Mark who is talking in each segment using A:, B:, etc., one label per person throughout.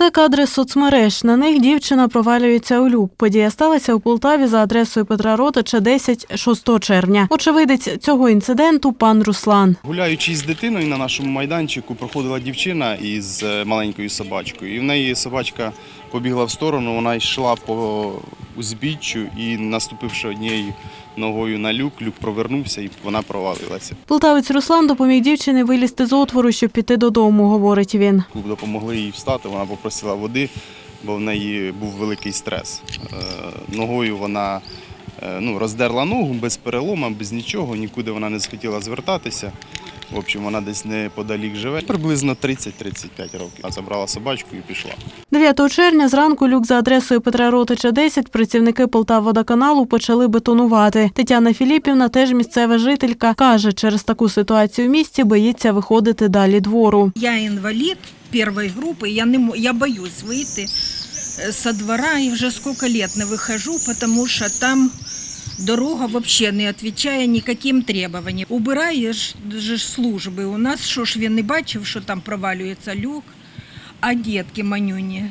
A: Це кадри соцмереж. На них дівчина провалюється у люк. Подія сталася у Полтаві за адресою Петра Ротича 10 6 червня. Очевидець цього інциденту пан Руслан.
B: Гуляючи з дитиною на нашому майданчику, проходила дівчина із е, маленькою собачкою. І в неї собачка побігла в сторону, вона йшла по узбіччю і, наступивши однією ногою на люк, люк провернувся і вона провалилася.
A: Полтавець Руслан допоміг дівчині вилізти з отвору, щоб піти додому, говорить він.
B: Допомогли їй встати, вона попросила води, бо в неї був великий стрес. Е, Ногою вона е, ну, роздерла ногу без перелома, без нічого, нікуди вона не схотіла звертатися. В общем, вона десь неподалік живе. Приблизно 30-35 років. Вона забрала собачку і пішла.
A: 9 червня зранку люк за адресою Петра Ротича 10 працівники Полтаводоканалу почали бетонувати. Тетяна Філіпівна, теж місцева жителька, каже, через таку ситуацію в місті боїться виходити далі двору.
C: Я інвалід першої групи, я не мо- я боюсь вийти е, со двора і вже скільки лет не виходжу, тому що там дорога взагалі не відповідає ніяким требуванням. Убираєш же служби. У нас що ж він не бачив, що там провалюється люк, а дітки манюні.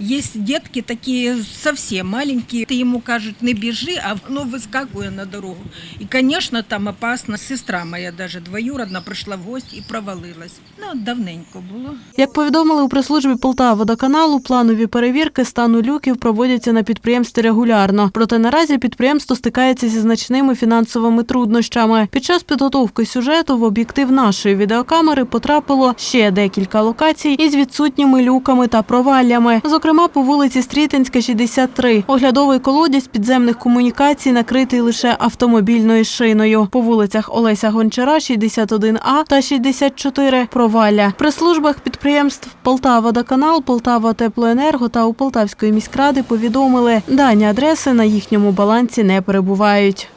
C: Є дітки такі зовсім маленькі, ти йому кажуть, не біжи, а воно вискакує на дорогу. І, звісно, там опасно. Сестра моя, навіть двоюродна, прийшла в гості і провалилась. Ну, давненько було.
A: Як повідомили у прес-службі Полтаводоканалу, планові перевірки стану люків проводяться на підприємстві регулярно. Проте наразі підприємство стикається зі значними фінансовими труднощами. Під час підготовки сюжету в об'єктив нашої відеокамери потрапило ще декілька локацій із відсутніми люками та проваллями. Зокрема, по вулиці Стрітинська, 63. Оглядовий колодязь підземних комунікацій накритий лише автомобільною шиною. По вулицях Олеся Гончара, 61А та 64 провалля. При службах підприємств Полтава-Водоканал, Полтава Теплоенерго та у Полтавської міськради повідомили, дані адреси на їхньому балансі не перебувають.